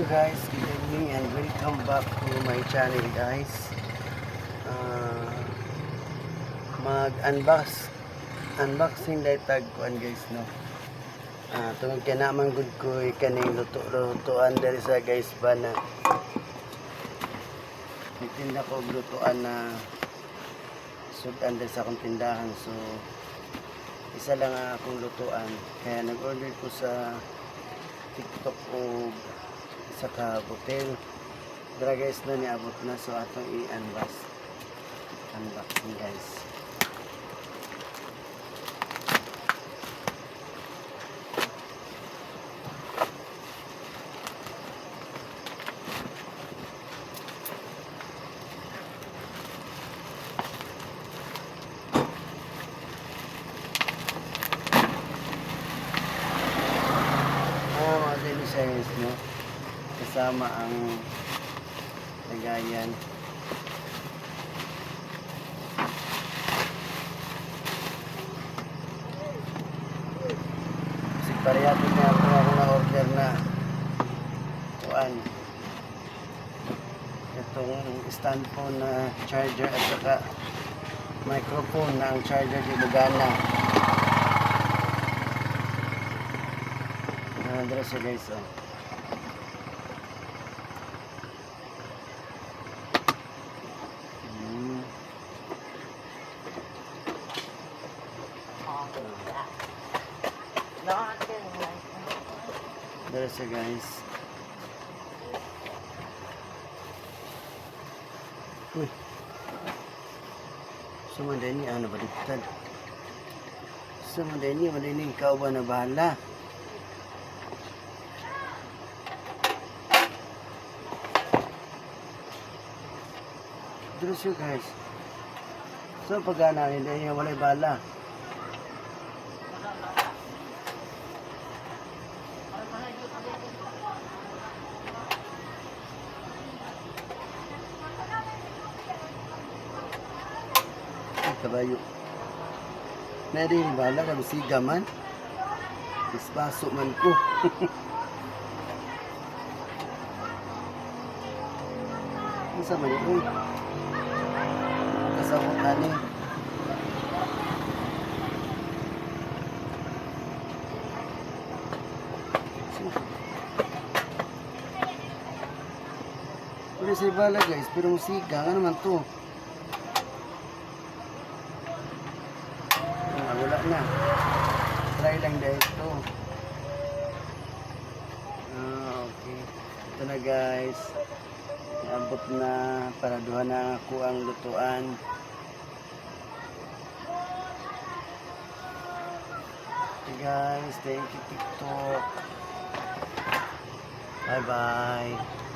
Hello guys, good evening and welcome back to my channel guys. Ah, mag-unbox unboxing dahil tagkuan guys no. Ah, tungod kay naman gud ko kaning luto lutoan diri sa guys ba na Nitinda ko lutoan na sudan diri sa akong tindahan so isa lang ang akong lutuan kaya nag-order ko sa TikTok o sa ka hotel. Dara guys na niabot na so atong i-unbox. Unboxing guys. Ah, mga daily science, no? Kasama ang lagayan. Kasi parehati na ako ako na order na kuan. Itong stand phone na charger at saka microphone na ang charger di magana. Nandra siya guys, oh. Nandra siya guys. Uy. Sumanday ni ano baliktad. Sumanday ni, wala ni ikaw ba na bahala. Diyos yun guys. So pagana hindi niya walay bala. Kabayo. Meron yung bala kami siga man. Ispaso man ko. Ano sa man yun? Kasabot ani. Pero sa bala guys, pero musiga, ano naman to? Ah, wala na. Try lang dahil ito. Ah, okay. Ito na guys. Naabot na para duha na ako ang lutuan. Okay guys, thank you TikTok. Bye bye.